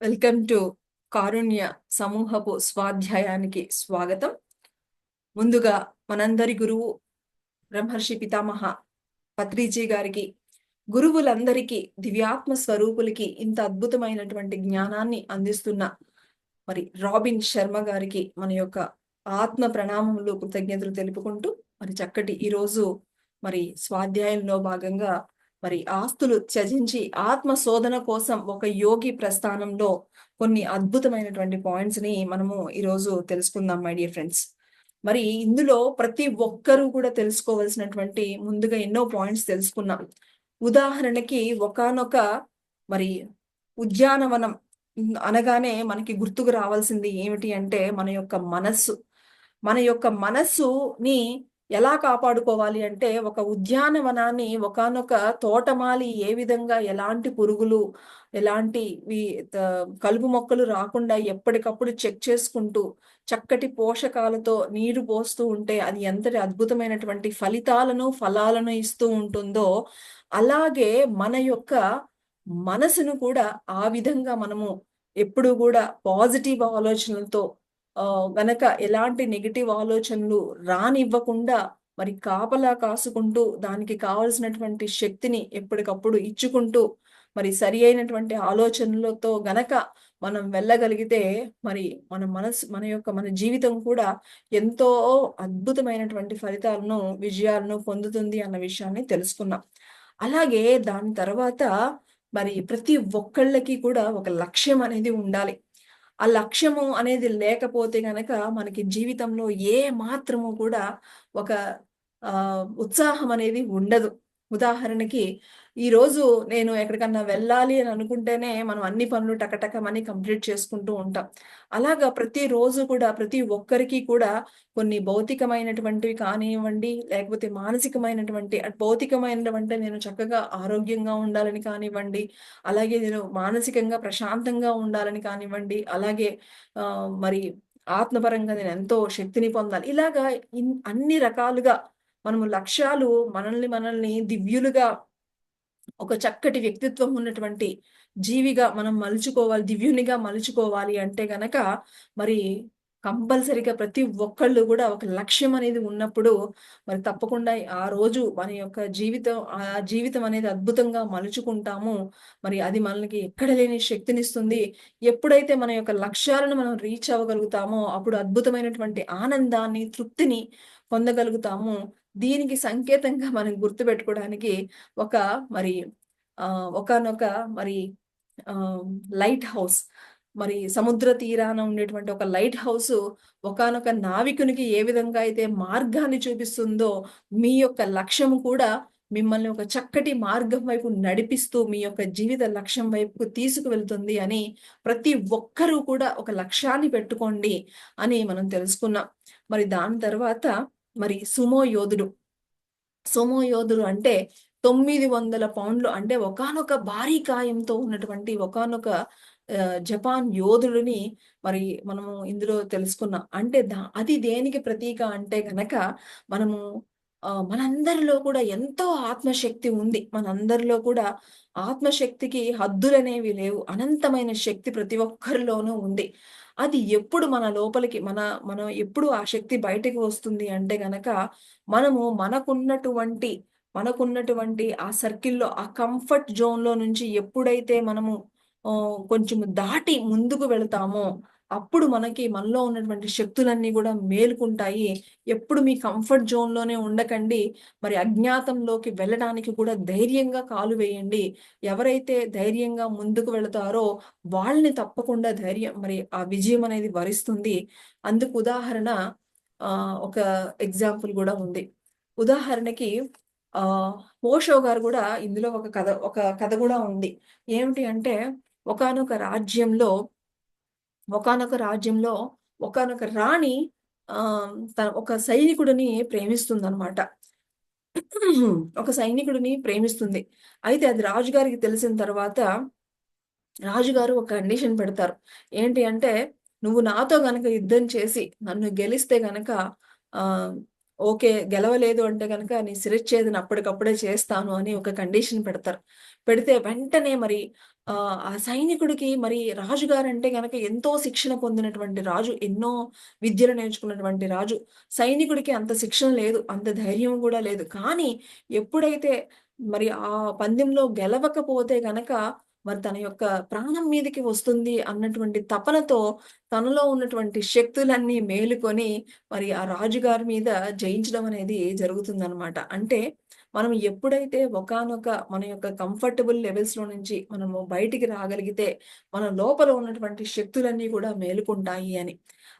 Welcome to కారుణ్య సమూహపు స్వాధ్యాయానికి స్వాగతం. ముందుగా మనందరి గురువు బ్రహ్మర్షి పితామహ పత్రిజీ గారికి గురువులందరికీ దివ్యాత్మ స్వరూపులకి ఇంత అద్భుతమైనటువంటి జ్ఞానాన్ని అందిస్తున్న మరి రాబిన్ శర్మ గారికి మన యొక్క ఆత్మ ప్రణామములు కృతజ్ఞతలు తెలుపుకుంటూ మరి చక్కటి ఈరోజు మరి స్వాధ్యాయంలో భాగంగా మరి ఆస్తులు త్యజించి ఆత్మ శోధన కోసం ఒక యోగి ప్రస్థానంలో కొన్ని అద్భుతమైనటువంటి పాయింట్స్ని మనము ఈరోజు తెలుసుకుందాం మై డియర్ ఫ్రెండ్స్. మరి ఇందులో ప్రతి ఒక్కరూ కూడా తెలుసుకోవాల్సినటువంటి ముందుగా ఎన్నో పాయింట్స్ తెలుసుకున్నాం. ఉదాహరణకి ఒకానొక మరి ఉద్యానవనం అనగానే మనకి గుర్తుకు రావాల్సింది ఏమిటి అంటే మన యొక్క మనస్సు. మన యొక్క మనస్సుని ఎలా కాపాడుకోవాలి అంటే ఒక ఉద్యానవనాన్ని ఒకనొక తోటమాలి ఏ విధంగా ఎలాంటి పురుగులు ఎలాంటి కలుపు మొక్కలు రాకుండా ఎప్పటికప్పుడు చెక్ చేసుకుంటూ చక్కటి పోషకాలతో నీరు పోస్తూ ఉంటే అది ఎంతటి అద్భుతమైనటువంటి ఫలితాలను ఫలాలను ఇస్తూ ఉంటుందో అలాగే మన యొక్క మనసును కూడా ఆ విధంగా మనము ఎప్పుడు కూడా పాజిటివ్ ఆలోచనలతో గనక ఎలాంటి నెగిటివ్ ఆలోచనలు రానివ్వకుండా మరి కాపలా కాసుకుంటూ దానికి కావలసినటువంటి శక్తిని ఎప్పటికప్పుడు ఇచ్చుకుంటూ మరి సరి అయినటువంటి ఆలోచనలతో గనక మనం వెళ్ళగలిగితే మరి మన మనసు మన యొక్క మన జీవితం కూడా ఎంతో అద్భుతమైనటువంటి ఫలితాలను విజయాలను పొందుతుంది అన్న విషయాన్ని తెలుసుకున్నాం. అలాగే దాని తర్వాత మరి ప్రతి ఒక్కళ్ళకి కూడా ఒక లక్ష్యం అనేది ఉండాలి. ఆ లక్ష్యము అనేది లేకపోతే గనక మనకి జీవితంలో ఏ మాత్రము కూడా ఒక ఆ ఉత్సాహం అనేది ఉండదు. ఉదాహరణకి ఈ రోజు నేను ఎక్కడికన్నా వెళ్ళాలి అని అనుకుంటేనే మనం అన్ని పనులు టకటకమని కంప్లీట్ చేసుకుంటూ ఉంటాం. అలాగా ప్రతి రోజు కూడా ప్రతి ఒక్కరికి కూడా కొన్ని భౌతికమైనటువంటివి కానివ్వండి లేకపోతే మానసికమైనటువంటి భౌతికమైనటువంటి నేను చక్కగా ఆరోగ్యంగా ఉండాలని కానివ్వండి అలాగే నేను మానసికంగా ప్రశాంతంగా ఉండాలని కానివ్వండి అలాగే మరి ఆత్మపరంగా నేను ఎంతో శక్తిని పొందాలి. ఇలాగా అన్ని రకాలుగా మనము లక్ష్యాలు మనల్ని మనల్ని దివ్యులుగా ఒక చక్కటి వ్యక్తిత్వం ఉన్నటువంటి జీవిగా మనం మలుచుకోవాలి దివ్యునిగా మలుచుకోవాలి అంటే గనక మరి కంపల్సరిగా ప్రతి ఒక్కళ్ళు కూడా ఒక లక్ష్యం అనేది ఉన్నప్పుడు మరి తప్పకుండా ఆ రోజు మన యొక్క జీవితం ఆ జీవితం అనేది అద్భుతంగా మలుచుకుంటాము. మరి అది మనకి ఎక్కడ లేని శక్తినిస్తుంది ఎప్పుడైతే మన యొక్క లక్ష్యాలను మనం రీచ్ అవ్వగలుగుతామో అప్పుడు అద్భుతమైనటువంటి ఆనందాన్ని తృప్తిని పొందగలుగుతాము. దీనికి సంకేతంగా మనం గుర్తుపెట్టుకోవడానికి ఒక మరి ఆ ఒకనొక మరి లైట్ హౌస్ మరి సముద్ర తీరాన ఉండేటువంటి ఒక లైట్ హౌస్ ఒకనొక నావికునికి ఏ విధంగా అయితే మార్గాన్ని చూపిస్తుందో మీ యొక్క లక్ష్యం కూడా మిమ్మల్ని ఒక చక్కటి మార్గం వైపు నడిపిస్తూ మీ యొక్క జీవిత లక్ష్యం వైపుకు తీసుకువెళ్తుంది అని ప్రతి ఒక్కరూ కూడా ఒక లక్ష్యాన్ని పెట్టుకోండి అని మనం తెలుసుకున్నాం. మరి దాని తర్వాత మరి సుమో యోధుడు. సుమో యోధుడు అంటే తొమ్మిది వందల పౌండ్లు అంటే ఒకనొక భారీ కాయంతో ఉన్నటువంటి ఒకనొక జపాన్ యోధుడిని మరి మనము ఇందులో తెలుసుకున్నాం. అంటే దా అది దేనికి ప్రతీక అంటే గనక మనము మనందరిలో కూడా ఎంతో ఆత్మశక్తి ఉంది. మనందరిలో కూడా ఆత్మశక్తికి హద్దులనేవి లేవు. అనంతమైన శక్తి ప్రతి ఒక్కరిలోనూ ఉంది. అది ఎప్పుడు మన లోపలికి మన మనం ఎప్పుడు ఆ శక్తి బయటకు వస్తుంది అంటే గనక మనము మనకున్నటువంటి మనకున్నటువంటి ఆ సర్కిల్లో ఆ కంఫర్ట్ జోన్లో నుంచి ఎప్పుడైతే మనము కొంచెం దాటి ముందుకు వెళతామో అప్పుడు మనకి మనలో ఉన్నటువంటి శక్తులన్నీ కూడా మేలుకుంటాయి. ఎప్పుడు మీ కంఫర్ట్ జోన్లోనే ఉండకండి. మరి అజ్ఞాతంలోకి వెళ్ళడానికి కూడా ధైర్యంగా కాలు వేయండి. ఎవరైతే ధైర్యంగా ముందుకు వెళతారో వాళ్ళని తప్పకుండా ధైర్యం మరి ఆ విజయం అనేది వరిస్తుంది. అందుకు ఉదాహరణ ఆ ఒక ఎగ్జాంపుల్ కూడా ఉంది. ఉదాహరణకి ఆ ఓషో గారు కూడా ఇందులో ఒక కథ ఒక కథ కూడా ఉంది. ఏమిటి అంటే ఒకనొక రాజ్యంలో ఒకనొక రాజ్యంలో ఒకనొక రాణి ఆ తన ఒక సైనికుడిని ప్రేమిస్తుంది అనమాట ఒక సైనికుడిని ప్రేమిస్తుంది. అయితే అది రాజుగారికి తెలిసిన తర్వాత రాజుగారు ఒక కండిషన్ పెడతారు. ఏంటి అంటే నువ్వు నాతో గనక యుద్ధం చేసి నన్ను గెలిస్తే గనక ఆ ఓకే గెలవలేదు అంటే కనుక నీ శిరచ్ఛేదన అప్పటికప్పుడే చేస్తాను అని ఒక కండిషన్ పెడతారు. పెడితే వెంటనే మరి ఆ సైనికుడికి మరి రాజుగారు అంటే గనక ఎంతో శిక్షణ పొందినటువంటి రాజు ఎన్నో విద్యలు నేర్చుకున్నటువంటి రాజు సైనికుడికి అంత శిక్షణ లేదు అంత ధైర్యం కూడా లేదు. కానీ ఎప్పుడైతే మరి ఆ పందెంలో గెలవకపోతే గనక మరి తన యొక్క ప్రాణం మీదకి వస్తుంది అన్నటువంటి తపనతో తనలో ఉన్నటువంటి శక్తులన్నీ మేలుకొని మరి ఆ రాజుగారి మీద జయించడం అనేది జరుగుతుందనమాట అంటే మనం ఎప్పుడైతే ఒకానొక మన యొక్క కంఫర్టబుల్ లెవెల్స్లో నుంచి మనము బయటికి రాగలిగితే మన లోపల ఉన్నటువంటి శక్తులన్నీ కూడా మేలుకుంటాయి అని.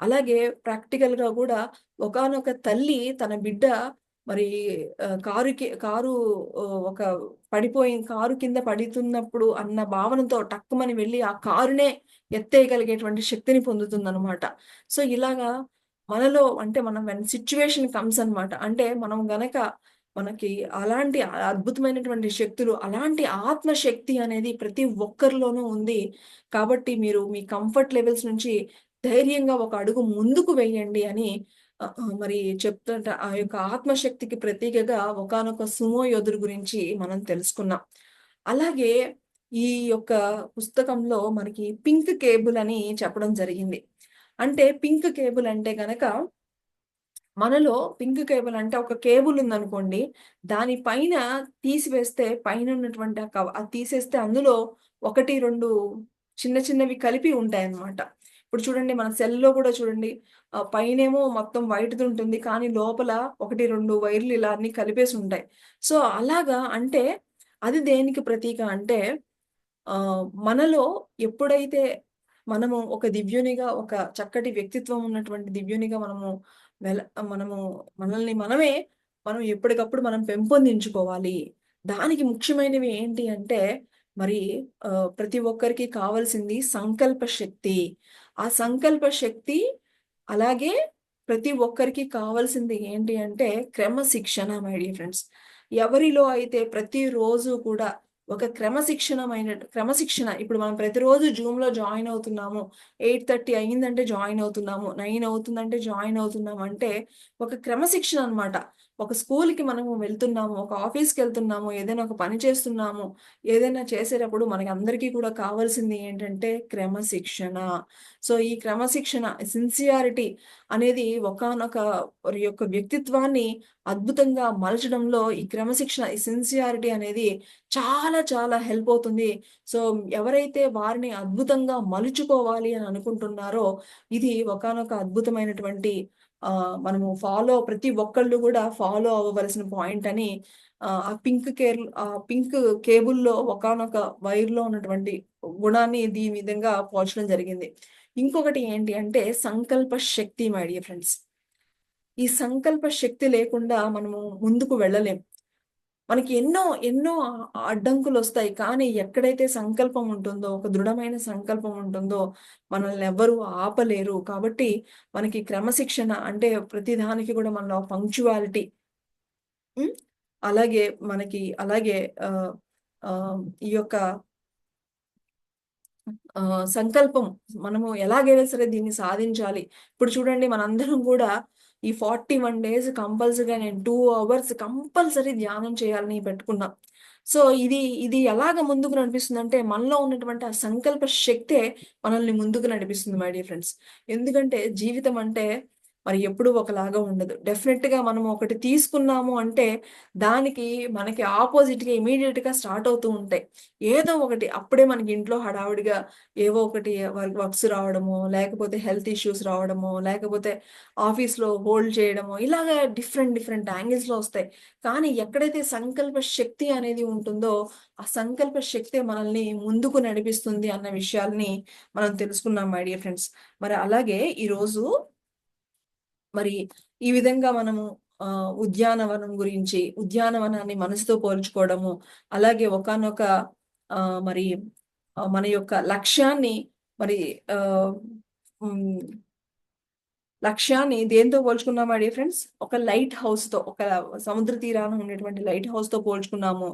అలాగే ప్రాక్టికల్గా కూడా ఒకానొక తల్లి తన బిడ్డ మరి కారుకి కారు ఒక పడిపోయి కారు కింద పడుతున్నప్పుడు అన్న భావనతో టక్కుమని వెళ్ళి ఆ కారునే ఎత్తేయగలిగేటువంటి శక్తిని పొందుతుందన్నమాట. సో ఇలాగా మనలో అంటే మనం వెన్ సిచ్యువేషన్ కమ్స్ అనమాట అంటే మనం గనక మనకి అలాంటి అద్భుతమైనటువంటి శక్తులు అలాంటి ఆత్మశక్తి అనేది ప్రతి ఒక్కరిలోనూ ఉంది. కాబట్టి మీరు మీ కంఫర్ట్ లెవెల్స్ నుంచి ధైర్యంగా ఒక అడుగు ముందుకు వేయండి అని మరి చెప్తుంట ఆ యొక్క ఆత్మశక్తికి ప్రతీకగా ఒకనొక సుమో యోధుడు గురించి మనం తెలుసుకున్నాం. అలాగే ఈ యొక్క పుస్తకంలో మనకి పింక్ కేబుల్ అని చెప్పడం జరిగింది. అంటే పింక్ కేబుల్ అంటే గనక మనలో పింక్ కేబుల్ అంటే ఒక కేబుల్ ఉందనుకోండి దానిపైన తీసివేస్తే పైన ఉన్నటువంటి అది తీసేస్తే అందులో ఒకటి రెండు చిన్న చిన్నవి కలిపి ఉంటాయి అన్నమాట ఇప్పుడు చూడండి మన సెల్లో కూడా చూడండి పైనేమో మొత్తం వైట్ది ఉంటుంది కానీ లోపల ఒకటి రెండు వైర్లు ఇలా అన్ని కలిపేసి ఉంటాయి. సో అలాగా అంటే అది దేనికి ప్రతీక అంటే మనలో ఎప్పుడైతే మనము ఒక దివ్యునిగా ఒక చక్కటి వ్యక్తిత్వం ఉన్నటువంటి దివ్యునిగా మనము వెల మనము మనల్ని మనమే మనం ఎప్పటికప్పుడు మనం పెంపొందించుకోవాలి. దానికి ముఖ్యమైనవి ఏంటి అంటే మరి ప్రతి ఒక్కరికి కావాల్సింది సంకల్ప శక్తి. ఆ సంకల్ప శక్తి అలాగే ప్రతి ఒక్కరికి కావాల్సింది ఏంటి అంటే క్రమశిక్షణ మై డియర్ ఫ్రెండ్స్ ఎవరిలో అయితే ప్రతిరోజు కూడా ఒక క్రమశిక్షణమైన క్రమశిక్షణ ఇప్పుడు మనం ప్రతిరోజు జూమ్లో జాయిన్ అవుతున్నాము ఎయిట్ థర్టీ అయ్యిందంటే జాయిన్ అవుతున్నాము నైన్ అవుతుందంటే జాయిన్ అవుతున్నాము అంటే ఒక క్రమశిక్షణ అనమాట ఒక స్కూల్కి మనము వెళ్తున్నాము ఒక ఆఫీస్కి వెళ్తున్నాము ఏదైనా ఒక పని చేస్తున్నాము ఏదైనా చేసేటప్పుడు మనకి అందరికీ కూడా కావాల్సింది ఏంటంటే క్రమశిక్షణ. సో ఈ క్రమశిక్షణ సిన్సియారిటీ అనేది ఒకనొక యొక్క వ్యక్తిత్వాన్ని అద్భుతంగా మలచడంలో ఈ క్రమశిక్షణ ఈ సిన్సియారిటీ అనేది చాలా చాలా హెల్ప్ అవుతుంది. సో ఎవరైతే వారిని అద్భుతంగా మలుచుకోవాలి అని అనుకుంటున్నారో ఇది ఒకనొక అద్భుతమైనటువంటి మనము ఫాలో ప్రతి ఒక్కళ్ళు కూడా ఫాలో అవ్వవలసిన పాయింట్ అని ఆ పింక్ కేర్ ఆ పింక్ కేబుల్లో ఒకనొక వైర్లో ఉన్నటువంటి గుణాన్ని దీని విధంగా పోల్చడం జరిగింది. ఇంకొకటి ఏంటి అంటే సంకల్ప శక్తి మై డియర్ ఫ్రెండ్స్ ఈ సంకల్ప శక్తి లేకుండా మనము ముందుకు వెళ్ళలేం. మనకి ఎన్నో ఎన్నో అడ్డంకులు వస్తాయి. కానీ ఎక్కడైతే సంకల్పం ఉంటుందో ఒక దృఢమైన సంకల్పం ఉంటుందో మనల్ని ఎవ్వరూ ఆపలేరు. కాబట్టి మనకి క్రమశిక్షణ అంటే ప్రతిదానికి కూడా మనలో పంక్చువాలిటీ. అలాగే మనకి అలాగే ఈ యొక్క సంకల్పం మనము ఎలాగైనా సరే దీన్ని సాధించాలి. ఇప్పుడు చూడండి మనందరం కూడా ఈ ఫార్టీ వన్ డేస్ కంపల్సరీగా నేను టూ అవర్స్ కంపల్సరీ ధ్యానం చేయాలని పెట్టుకున్నా. సో ఇది ఇది ఎలాగ ముందుకు నడిపిస్తుంది అంటే మనలో ఉన్నటువంటి ఆ సంకల్ప శక్తే మనల్ని ముందుకు నడిపిస్తుంది మై డియర్ ఫ్రెండ్స్. ఎందుకంటే జీవితం అంటే మరి ఎప్పుడు ఒకలాగా ఉండదు. డెఫినెట్గా మనం ఒకటి తీసుకున్నాము అంటే దానికి మనకి ఆపోజిట్గా ఇమీడియట్గా స్టార్ట్ అవుతూ ఉంటాయి. ఏదో ఒకటి అప్పుడే మనకి ఇంట్లో హడావుడిగా ఏవో ఒకటి వర్క్స్ రావడమో లేకపోతే హెల్త్ ఇష్యూస్ రావడమో లేకపోతే ఆఫీస్లో హోల్డ్ చేయడము ఇలాగా డిఫరెంట్ డిఫరెంట్ యాంగిల్స్లో వస్తాయి. కానీ ఎక్కడైతే సంకల్ప శక్తి అనేది ఉంటుందో ఆ సంకల్ప శక్తి మనల్ని ముందుకు నడిపిస్తుంది అన్న విషయాల్ని మనం తెలుసుకున్నాం మై డియర్ ఫ్రెండ్స్ మరి అలాగే ఈరోజు మరి ఈ విధంగా మనము ఆ ఉద్యానవనం గురించి ఉద్యానవనాన్ని మనసుతో పోల్చుకోవడము అలాగే ఒకనొక ఆ మరి మన యొక్క లక్ష్యాన్ని మరి ఆ లక్ష్యాన్ని దేంతో పోల్చుకున్నాం అడిగే ఫ్రెండ్స్ ఒక లైట్ హౌస్తో ఒక సముద్ర తీరాన ఉన్నటువంటి లైట్ హౌస్తో పోల్చుకున్నాము.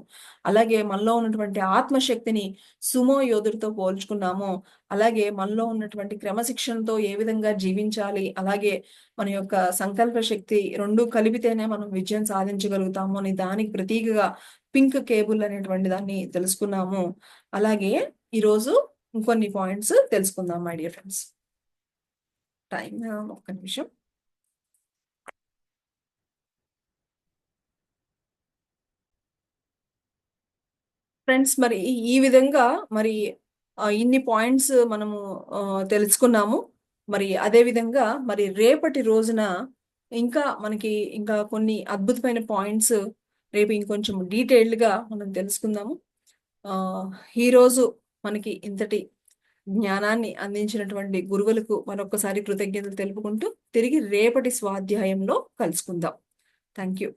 అలాగే మనలో ఉన్నటువంటి ఆత్మశక్తిని సుమో యోధుడితో పోల్చుకున్నాము. అలాగే మనలో ఉన్నటువంటి క్రమశిక్షణతో ఏ విధంగా జీవించాలి అలాగే మన యొక్క సంకల్ప శక్తి రెండు కలిపితేనే మనం విజయం సాధించగలుగుతాము అని దానికి ప్రతీకగా పింక్ కేబుల్ అనేటువంటి దాన్ని తెలుసుకున్నాము. అలాగే ఈరోజు ఇంకొన్ని పాయింట్స్ తెలుసుకుందాం మై డియర్ ఫ్రెండ్స్ టైం ఒక్క నిమిషం. ఫ్రెండ్స్ మరి ఈ విధంగా మరి ఇన్ని పాయింట్స్ మనము తెలుసుకున్నాము. మరి అదే విధంగా మరి రేపటి రోజున ఇంకా మనకి ఇంకా కొన్ని అద్భుతమైన పాయింట్స్ రేపు ఇంకొంచెం డీటెయిల్డ్గా మనం తెలుసుకుందాము. ఈరోజు మనకి ఇంతటి జ్ఞానాన్ని అందించినటువంటి గురువులకు మరొకసారి కృతజ్ఞతలు తెలుపుకుంటూ తిరిగి రేపటి స్వాధ్యాయంలో కలుసుకుందాం. Thank you